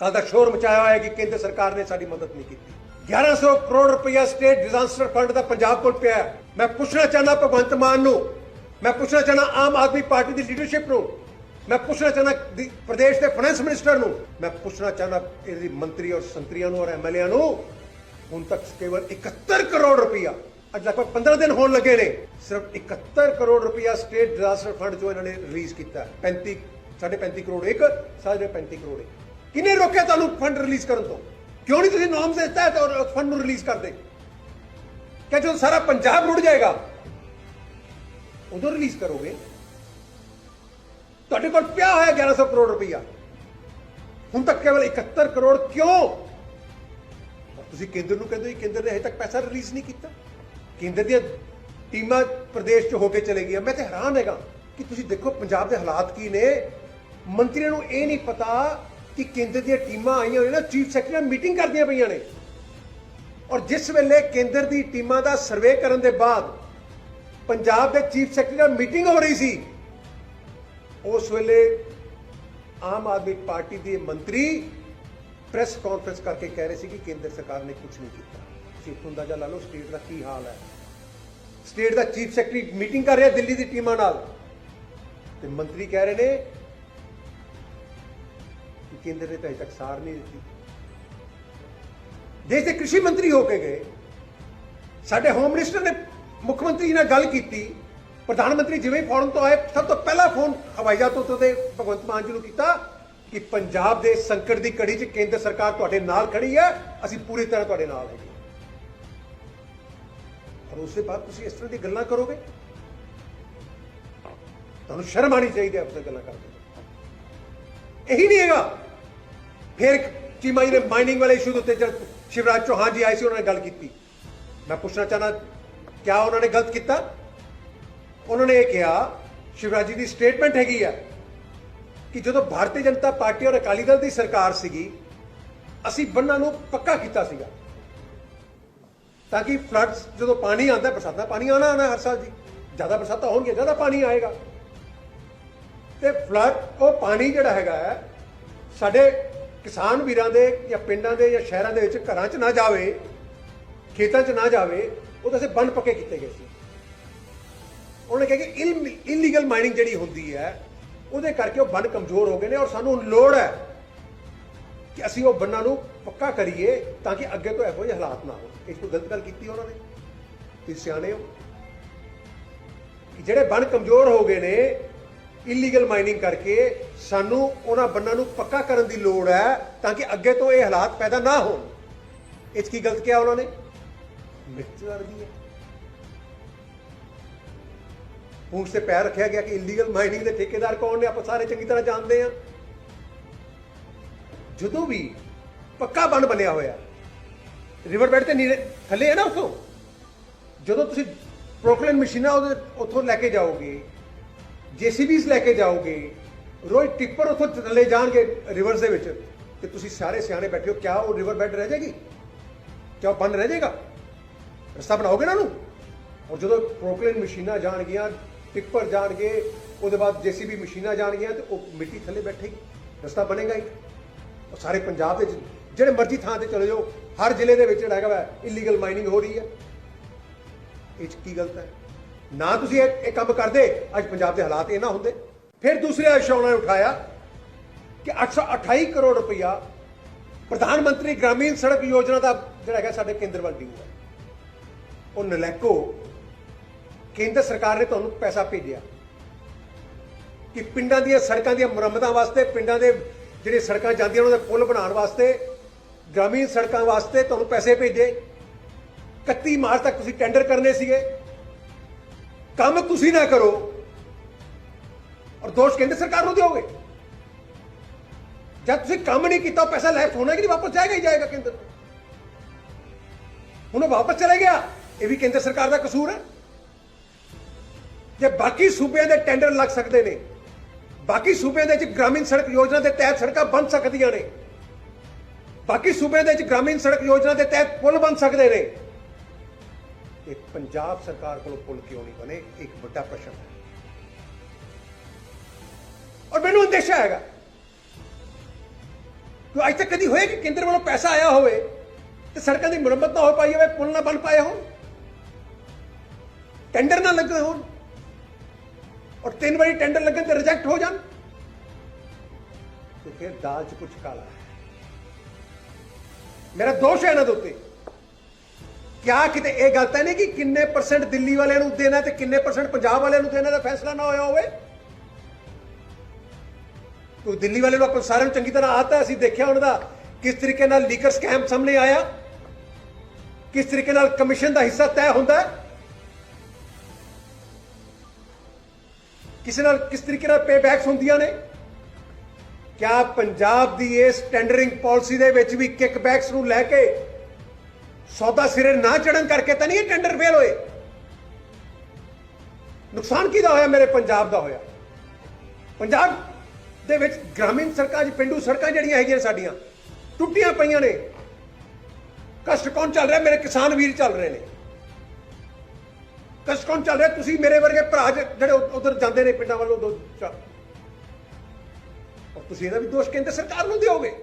ਕੱਲ ਦਾ ਸ਼ੋਰ ਮਚਾਇਆ ਹੋਇਆ ਕਿ ਕੇਂਦਰ ਸਰਕਾਰ ਨੇ ਸਾਡੀ ਮਦਦ ਨਹੀਂ ਕੀਤੀ। 1100 ਕਰੋੜ ਰੁਪਇਆ ਸਟੇਟ ਡਿਜ਼ਾਸਟਰ ਫੰਡ ਦਾ ਪੰਜਾਬ ਕੋਲ ਪਿਆ ਮੈਂ ਪੁੱਛਣਾ ਚਾਹੁੰਦਾ ਭਗਵੰਤ ਮਾਨ ਨੂੰ, ਮੈਂ ਪੁੱਛਣਾ ਚਾਹੁੰਦਾ ਆਮ ਆਦਮੀ ਪਾਰਟੀ ਦੀ ਲੀਡਰਸ਼ਿਪ ਨੂੰ, ਮੈਂ ਪੁੱਛਣਾ ਚਾਹੁੰਦਾ ਪ੍ਰਦੇਸ਼ ਦੇ ਫਾਈਨੈਂਸ ਮਿਨਿਸਟਰ ਨੂੰ, ਮੈਂ ਪੁੱਛਣਾ ਚਾਹੁੰਦਾ ਇਹਦੀ ਮੰਤਰੀ ਔਰ ਸੰਤਰੀਆਂ ਨੂੰ ਔਰ ਐਮਐਲਏ ਨੂੰ, ਹੁਣ ਤੱਕ ਕੇਵਲ 71 ਕਰੋੜ ਰੁਪਇਆ ਅੱਜ ਲਗਭਗ 15 ਦਿਨ ਹੋਣ ਲੱਗੇ ਨੇ, ਸਿਰਫ 71 ਕਰੋੜ ਰੁਪਇਆ ਸਟੇਟ ਡਿਜ਼ਾਸਟਰ ਫੰਡ ਜੋ ਇਹਨਾਂ ਨੇ ਰਿਲੀਜ਼ ਕੀਤਾ 35 35 ਕਰੋੜ ਇੱਕ, ਸਾਢੇ 35 ਕਰੋੜ ਇੱਕ। ਕਿਹਨੇ ਰੋਕਿਆ ਤੁਹਾਨੂੰ ਫੰਡ ਰਿਲੀਜ਼ ਕਰਨ ਤੋਂ? ਕਿਉਂ ਨਹੀਂ ਤੁਸੀਂ ਨੋਰਮਸ ਦੇ ਤਹਿਤ ਔਰ ਫੰਡ ਨੂੰ ਰਿਲੀਜ਼ ਕਰਦੇ? ਕਿ ਜਦੋਂ ਸਾਰਾ ਪੰਜਾਬ ਰੁੜ ਜਾਏਗਾ? ਉਦੋਂ ਰਿਲੀਜ਼ ਕਰੋਗੇ? ਤੁਹਾਡੇ ਕੋਲ ਪਿਆ ਹੋਇਆ 1100 ਕਰੋੜ ਰੁਪਈਆ। ਹੁਣ ਤੱਕ ਕੇਵਲ 71 ਕਰੋੜ ਕਿਉਂ? ਤੁਸੀਂ ਕੇਂਦਰ ਨੂੰ ਕਹਿੰਦੇ ਹੋ ਕੇਂਦਰ ਨੇ ਹਜੇ ਤੱਕ ਪੈਸਾ ਰਿਲੀਜ਼ ਨਹੀਂ ਕੀਤਾ। ਕੇਂਦਰ ਦੀਆਂ ਟੀਮਾਂ ਪ੍ਰਦੇਸ਼ 'ਚ ਹੋ ਕੇ ਚਲੇ ਗਈਆਂ। ਮੈਂ ਤੇ ਹੈਰਾਨ ਹੈਗਾ ਕਿ ਤੁਸੀਂ ਦੇਖੋ ਪੰਜਾਬ ਦੇ ਹਾਲਾਤ ਕੀ ਨੇ। ਮੰਤਰੀਆਂ ਨੂੰ ਇਹ ਨਹੀਂ ਪਤਾ ਕਿ ਕੇਂਦਰ ਦੀਆਂ ਟੀਮਾਂ ਆਈਆਂ ਹੋਈਆਂ ਨੇ, ਚੀਫ ਸੈਕਟਰੀ ਨਾਲ ਮੀਟਿੰਗ ਕਰਦੀਆਂ ਪਈਆਂ ਨੇ। ਔਰ ਜਿਸ ਵੇਲੇ ਕੇਂਦਰ ਦੀ ਟੀਮਾਂ ਦਾ ਸਰਵੇ ਕਰਨ ਦੇ ਬਾਅਦ ਪੰਜਾਬ ਦੇ ਚੀਫ ਸੈਕਟਰੀ ਨਾਲ ਮੀਟਿੰਗ ਹੋ ਰਹੀ ਸੀ, ਉਸ ਵੇਲੇ ਆਮ ਆਦਮੀ ਪਾਰਟੀ ਦੇ ਮੰਤਰੀ ਪ੍ਰੈਸ ਕਾਨਫਰੰਸ ਕਰਕੇ ਕਹਿ ਰਹੇ ਸੀ ਕਿ ਕੇਂਦਰ ਸਰਕਾਰ ਨੇ ਕੁਝ ਨਹੀਂ ਕੀਤਾ। ਤੁਸੀਂ ਇੱਥੋਂ ਅੰਦਾਜ਼ਾ ਲਾ ਲਓ ਸਟੇਟ ਦਾ ਕੀ ਹਾਲ ਹੈ। ਸਟੇਟ ਦਾ ਚੀਫ ਸੈਕਟਰੀ ਮੀਟਿੰਗ ਕਰ ਰਿਹਾ ਦਿੱਲੀ ਦੀ ਟੀਮਾਂ ਨਾਲ। ਤੇ ਮੰਤਰੀ ਕਹਿ ਰਹੇ ਨੇ ਕੇਂਦਰ ਨੇ ਤਾਂ ਅਜੇ ਤੱਕ ਸਾਰ ਨਹੀਂ ਦਿੱਤੀ। ਦੇਸ਼ ਦੇ ਕ੍ਰਿਸ਼ੀ ਮੰਤਰੀ ਹੋ ਕੇ ਗਏ। ਸਾਡੇ ਹੋਮ ਮਿਨਿਸਟਰ ਨੇ ਮੁੱਖ ਮੰਤਰੀ ਨਾਲ ਗੱਲ ਕੀਤੀ। ਪ੍ਰਧਾਨ ਮੰਤਰੀ ਜਿਵੇਂ ਫੋਰਨ ਤੋਂ ਆਏ, ਸਭ ਤੋਂ ਪਹਿਲਾ ਫੋਨ ਹਵਾਈ ਜਹਾਜ਼ ਤੋਂ ਤੇ ਭਗਵੰਤ ਮਾਨ ਜੀ ਨੂੰ ਕੀਤਾ ਕਿ ਪੰਜਾਬ ਦੇ ਸੰਕਟ ਦੀ ਕੜੀ 'ਚ ਕੇਂਦਰ ਸਰਕਾਰ ਤੁਹਾਡੇ ਨਾਲ ਖੜੀ ਹੈ, ਅਸੀਂ ਪੂਰੀ ਤਰ੍ਹਾਂ ਤੁਹਾਡੇ ਨਾਲ ਹੈਗੇ। ਔਰ ਉਸ ਤੋਂ ਬਾਅਦ ਤੁਸੀਂ ਇਸ ਤਰ੍ਹਾਂ ਦੀ ਗੱਲਾਂ ਕਰੋਗੇ? ਤੁਹਾਨੂੰ ਸ਼ਰਮ ਆਣੀ ਚਾਹੀਦੀ ਹੈ ਆਪਸੇ ਗੱਲਾਂ ਕਰਦੇ ਇਹੀ ਨਹੀਂ ਹੈਗਾ ਫਿਰ ਚੀਮਾ ਜੀ ਨੇ ਮਾਈਨਿੰਗ ਵਾਲੇ ਇਸ਼ੂ ਦੇ ਉੱਤੇ ਜਦ ਸ਼ਿਵਰਾਜ ਚੌਹਾਨ ਜੀ ਆਏ ਸੀ ਉਹਨਾਂ ਨੇ ਗੱਲ ਕੀਤੀ। ਮੈਂ ਪੁੱਛਣਾ ਚਾਹਨਾ ਕਿਆ ਉਹਨਾਂ ਨੇ ਗਲਤ ਕੀਤਾ? ਉਹਨਾਂ ਨੇ ਇਹ ਕਿਹਾ ਸ਼ਿਵਰਾਜ ਜੀ ਦੀ ਸਟੇਟਮੈਂਟ ਹੈਗੀ ਆ ਕਿ ਜਦੋਂ ਭਾਰਤੀ ਜਨਤਾ ਪਾਰਟੀ ਔਰ ਅਕਾਲੀ ਦਲ ਦੀ ਸਰਕਾਰ ਸੀਗੀ ਅਸੀਂ ਬੰਨਾਂ ਨੂੰ ਪੱਕਾ ਕੀਤਾ ਸੀਗਾ। ਤਾਂ ਕਿ ਫਲੱਡਸ ਜਦੋਂ ਪਾਣੀ ਆਉਂਦਾ ਬਰਸਾਤਾਂ ਪਾਣੀ ਆਣਾ ਆਣਾ ਹਰ ਸਾਲ ਜੀ। ਜ਼ਿਆਦਾ ਬਰਸਾਤਾਂ ਹੋਣਗੀਆਂ ਜ਼ਿਆਦਾ ਪਾਣੀ ਆਏਗਾ। ਤੇ ਫਲੱਡ ਉਹ ਪਾਣੀ ਜਿਹੜਾ ਹੈਗਾ ਹੈ, ਸਾਡੇ ਕਿਸਾਨ ਵੀਰਾਂ ਦੇ ਜਾਂ ਪਿੰਡਾਂ ਦੇ ਜਾਂ ਸ਼ਹਿਰਾਂ ਦੇ ਵਿੱਚ ਘਰਾਂ 'ਚ ਨਾ ਜਾਵੇ, ਖੇਤਾਂ 'ਚ ਨਾ ਜਾਵੇ, ਉਹਦੇ ਸੇ ਬੰਨ ਪੱਕੇ ਕੀਤੇ ਗਏ ਸੀ। ਉਹਨੇ ਕਿਹਾ ਕਿ ਇਲੀਗਲ ਮਾਈਨਿੰਗ ਜਿਹੜੀ ਹੁੰਦੀ ਹੈ, ਉਹਦੇ ਕਰਕੇ ਉਹ ਬੰਨ ਕਮਜ਼ੋਰ ਹੋ ਗਏ ਨੇ ਔਰ ਸਾਨੂੰ ਲੋੜ ਹੈ ਕਿ ਅਸੀਂ ਉਹ ਬੰਨਾਂ ਨੂੰ ਪੱਕਾ ਕਰੀਏ ਤਾਂ ਕਿ ਅੱਗੇ ਤੋਂ ਇਹੋ ਜਿਹੇ ਹਾਲਾਤ ਨਾ ਹੋਣ। ਇਸ ਤੋਂ ਗਲਤ ਗੱਲ ਕੀਤੀ ਉਹਨਾਂ ਨੇ। ਤੁਸੀਂ ਸਿਆਣੇ ਹੋ। ਕਿ ਜਿਹੜੇ ਬੰਨ ਕਮਜ਼ੋਰ ਹੋ ਗਏ ਨੇ ਇਲੀਗਲ ਮਾਈਨਿੰਗ ਕਰਕੇ ਸਾਨੂੰ ਉਹਨਾਂ ਬੰਨਾਂ ਨੂੰ ਪੱਕਾ ਕਰਨ ਦੀ ਲੋੜ ਹੈ ਤਾਂ ਕਿ ਅੱਗੇ ਤੋਂ ਇਹ ਹਾਲਾਤ ਪੈਦਾ ਨਾ ਹੋਣ। ਇਹ 'ਚ ਕੀ ਗਲਤ ਕਿਹਾ ਉਹਨਾਂ ਨੇ? ਮਿੱਤਰ ਦੀ ਹੈ। ਪੂੰਛ ਤੇ ਪੈਰ ਰੱਖਿਆ ਗਿਆ ਕਿ ਇਲੀਗਲ ਮਾਈਨਿੰਗ ਦੇ ਠੇਕੇਦਾਰ ਕੌਣ ਨੇ? ਆਪਾਂ ਸਾਰੇ ਚੰਗੀ ਤਰ੍ਹਾਂ ਜਾਣਦੇ ਹਾਂ। ਜਦੋਂ ਵੀ ਪੱਕਾ ਬੰਨ ਬਣਿਆ ਹੋਇਆ ਰਿਵਰ ਬੈਡ ਤੇ ਨੀਰੇ ਥੱਲੇ ਹੈ ਨਾ ਉਸੋਂ? ਜਦੋਂ ਤੁਸੀਂ ਪ੍ਰੋਕਲੇਨ ਮਸ਼ੀਨਾਂ ਉਹਦੇ ਉੱਥੋਂ ਲੈ ਕੇ ਜਾਓਗੇ ਜੀਸੀਬੀਸ ਲੈ ਕੇ ਜਾਓਗੇ, ਰੋਜ਼ ਟਿੱਪਰ ਉੱਥੋਂ ਥੱਲੇ ਜਾਣਗੇ ਰਿਵਰਸ ਦੇ ਵਿੱਚ, ਤੇ ਤੁਸੀਂ ਸਾਰੇ ਸਿਆਣੇ ਬੈਠੇ ਹੋ, ਕਿਆ ਉਹ ਰਿਵਰ ਬੈਡ ਰਹਿ ਜਾਏਗੀ? ਕਿਆ ਉਹ ਬੰਨ ਰਹਿ ਜਾਏਗਾ? ਰਸਤਾ ਬਣਾਓਗੇ ਨਾ ਉਹਨੂੰ? ਔਰ ਜਦੋਂ ਪ੍ਰੋਕਲੇਨ ਮਸ਼ੀਨਾਂ ਜਾਣਗੀਆਂ, ਟਿੱਪਰ ਜਾਣਗੇ, ਉਹਦੇ ਬਾਅਦ ਜੀਸੀਬੀ ਮਸ਼ੀਨਾਂ ਜਾਣਗੀਆਂ, ਤੇ ਉਹ ਮਿੱਟੀ ਥੱਲੇ ਬੈਠੇਗੀ, ਰਸਤਾ ਬਣੇਗਾ ਹੀ। ਉਹ ਸਾਰੇ ਪੰਜਾਬ ਦੇ ਜਿਹੜੇ ਮਰਜ਼ੀ ਥਾਂ ਤੇ ਚਲੇ ਜਾਓ, ਹਰ ਜ਼ਿਲ੍ਹੇ ਦੇ ਵਿੱਚ ਜਿਹੜਾ ਹੈਗਾ ਵਾ ਇਲੀਗਲ ਮਾਈਨਿੰਗ ਹੋ ਰਹੀ ਹੈ। ਇਹ 'ਚ ਕੀ ਗਲਤ ਹੈ? ਨਾ ਤੁਸੀਂ ਇਹ ਇਹ ਕੰਮ ਕਰਦੇ, ਅੱਜ ਪੰਜਾਬ ਦੇ ਹਾਲਾਤ ਇਹ ਨਾ ਹੁੰਦੇ। ਫਿਰ ਦੂਸਰੇ ਆਸ਼ਾ ਉਹਨਾਂ ਨੇ ਉਠਾਇਆ ਕਿ 828 ਕਰੋੜ ਰੁਪਇਆ ਪ੍ਰਧਾਨ ਮੰਤਰੀ ਗ੍ਰਾਮੀਣ ਸੜਕ ਯੋਜਨਾ ਦਾ ਜਿਹੜਾ ਹੈਗਾ ਸਾਡੇ ਕੇਂਦਰ ਵੱਲ ਡਿਊ ਹੈ। ਉਹ ਨਲੈਕੋ ਕੇਂਦਰ ਸਰਕਾਰ ਨੇ ਤੁਹਾਨੂੰ ਪੈਸਾ ਭੇਜਿਆ ਕਿ ਪਿੰਡਾਂ ਦੀਆਂ ਸੜਕਾਂ ਦੀਆਂ ਮੁਰੰਮਤਾਂ ਵਾਸਤੇ, ਪਿੰਡਾਂ ਦੇ ਜਿਹੜੇ ਸੜਕਾਂ ਜਾਂਦੀਆਂ ਉਹਨਾਂ ਦੇ ਪੁਲ ਬਣਾਉਣ ਵਾਸਤੇ, ਗ੍ਰਾਮੀਣ ਸੜਕਾਂ ਵਾਸਤੇ ਤੁਹਾਨੂੰ ਪੈਸੇ ਭੇਜੇ। 31 ਮਾਰਚ ਤੱਕ ਤੁਸੀਂ ਟੈਂਡਰ ਕਰਨੇ ਸੀਗੇ। ਕੰਮ ਤੁਸੀਂ ਨਾ ਕਰੋ। ਔਰ ਦੋਸ਼ ਕੇਂਦਰ ਸਰਕਾਰ ਨੂੰ ਦਿਓਗੇ। ਜਦ ਤੁਸੀਂ ਕੰਮ ਨਹੀਂ ਕੀਤਾ ਪੈਸਾ ਲੈਫਟ ਹੋਣਾ ਕਿ ਨਹੀਂ, ਵਾਪਸ ਜਾਏਗਾ ਹੀ ਜਾਏਗਾ ਕੇਂਦਰ ਨੂੰ। ਹੁਣ ਉਹ ਵਾਪਸ ਚਲੇ ਗਿਆ। ਇਹ ਵੀ ਕੇਂਦਰ ਸਰਕਾਰ ਦਾ ਕਸੂਰ ਹੈ। ਜੇ ਬਾਕੀ ਸੂਬਿਆਂ ਦੇ ਟੈਂਡਰ ਲੱਗ ਸਕਦੇ ਨੇ, ਬਾਕੀ ਸੂਬਿਆਂ ਦੇ ਵਿੱਚ ਗ੍ਰਾਮੀਣ ਸੜਕ ਯੋਜਨਾ ਦੇ ਤਹਿਤ ਸੜਕਾਂ ਬਣ ਸਕਦੀਆਂ ਨੇ, ਬਾਕੀ ਸੂਬਿਆਂ ਦੇ ਵਿੱਚ ਗ੍ਰਾਮੀਣ ਸੜਕ ਯੋਜਨਾ ਦੇ ਤਹਿਤ ਪੁਲ ਬਣ ਸਕਦੇ ਨੇ ਇਹ ਪੰਜਾਬ ਸਰਕਾਰ ਕੋਲੋਂ ਪੁਲ ਕਿਉਂ ਨਹੀਂ ਬਣੇ? ਇੱਕ ਵੱਡਾ ਪ੍ਰਸ਼ਨ ਹੈ। ਔਰ ਮੈਨੂੰ ਅੰਦੇਸ਼ਾ ਹੈਗਾ ਕਿ ਅੱਜ ਤੱਕ ਕਦੀ ਹੋਇਆ ਕਿ ਕੇਂਦਰ ਵੱਲੋਂ ਪੈਸਾ ਆਇਆ ਹੋਵੇ ਤੇ ਸੜਕਾਂ ਦੀ ਮੁਰੰਮਤ ਨਾ ਹੋ ਪਾਈ ਹੋਵੇ, ਪੁਲ ਨਾ ਬਣ ਪਾਏ ਹੋਣ? ਟੈਂਡਰ ਨਾ ਲੱਗੇ ਹੋਣ? ਔਰ ਤਿੰਨ ਵਾਰੀ ਟੈਂਡਰ ਲੱਗਣ ਤੇ ਰਿਜੈਕਟ ਹੋ ਜਾਣ? ਤੇ ਫਿਰ ਦਾਲ 'ਚ ਕੁਝ ਕਾਲਾ ਹੈ। ਮੇਰਾ ਦੋਸ਼ ਹੈ ਇਹਨਾਂ ਦੇ ਉੱਤੇ। ਕਿਆ ਕਿਤੇ ਇਹ ਗੱਲ ਤਾਂ ਨਹੀਂ ਕਿ ਕਿੰਨੇ ਪਰਸੈਂਟ ਦਿੱਲੀ ਵਾਲਿਆਂ ਨੂੰ ਦੇਣਾ ਤੇ ਕਿੰਨੇ ਪਰਸੈਂਟ ਪੰਜਾਬ ਵਾਲਿਆਂ ਨੂੰ ਦੇਣਾ ਦਾ ਫੈਸਲਾ ਨਾ ਹੋਇਆ ਹੋਵੇ? ਤੋ ਦਿੱਲੀ ਵਾਲੇ ਨੂੰ ਆਪਾਂ ਸਾਰਿਆਂ ਨੂੰ ਚੰਗੀ ਤਰ੍ਹਾਂ ਆਤਾ, ਅਸੀਂ ਦੇਖਿਆ ਉਹਨਾਂ ਦਾ ਕਿਸ ਤਰੀਕੇ ਨਾਲ ਲੀਕਰ ਸਕੈਮ ਸਾਹਮਣੇ ਆਇਆ। ਕਿਸ ਤਰੀਕੇ ਨਾਲ ਕਮਿਸ਼ਨ ਦਾ ਹਿੱਸਾ ਤੈਅ ਹੁੰਦਾ ਕਿਸੇ ਨਾਲ ਕਿਸ ਤਰੀਕੇ ਨਾਲ ਪੇਬੈਕਸ ਹੁੰਦੀਆਂ ਨੇ। ਕਿਆ ਪੰਜਾਬ ਦੀ ਇਸ ਟੈਂਡਰਿੰਗ ਪਾਲਿਸੀ ਦੇ ਵਿੱਚ ਵੀ ਕਿਕਬੈਕਸ ਨੂੰ ਲੈ ਕੇ ਸੌਦਾ ਸਿਰੇ ਨਾ ਚੜਨ ਕਰਕੇ ਤਾਂ ਨਹੀਂ ਇਹ ਟੈਂਡਰ ਫੇਲ ਹੋਏ? ਨੁਕਸਾਨ ਕਿਹਦਾ ਹੋਇਆ ਮੇਰੇ ਪੰਜਾਬ ਦਾ ਹੋਇਆ? ਪੰਜਾਬ ਦੇ ਵਿੱਚ ਗ੍ਰਾਮੀਣ ਸੜਕਾਂ 'ਚ ਪਿੰਡੂ ਸੜਕਾਂ ਜਿਹੜੀਆਂ ਹੈਗੀਆਂ ਸਾਡੀਆਂ, ਟੁੱਟੀਆਂ ਪਈਆਂ ਨੇ। ਕਸ਼ਟ ਕੌਣ ਚੱਲ ਰਿਹਾ? ਮੇਰੇ ਕਿਸਾਨ ਵੀਰ ਚੱਲ ਰਹੇ ਨੇ। ਕਸ਼ਟ ਕੌਣ ਚੱਲ ਰਿਹਾ? ਤੁਸੀਂ ਮੇਰੇ ਵਰਗੇ ਭਰਾ ਜਿਹੜੇ ਉਧਰ ਜਾਂਦੇ ਨੇ ਪਿੰਡਾਂ ਵੱਲੋਂ ਦੋ ਚਾਰ ਔਰ ਤੁਸੀਂ ਇਹਦਾ ਵੀ ਦੋਸ਼ ਕੇਂਦਰ ਸਰਕਾਰ ਨੂੰ ਦਿਓਗੇ?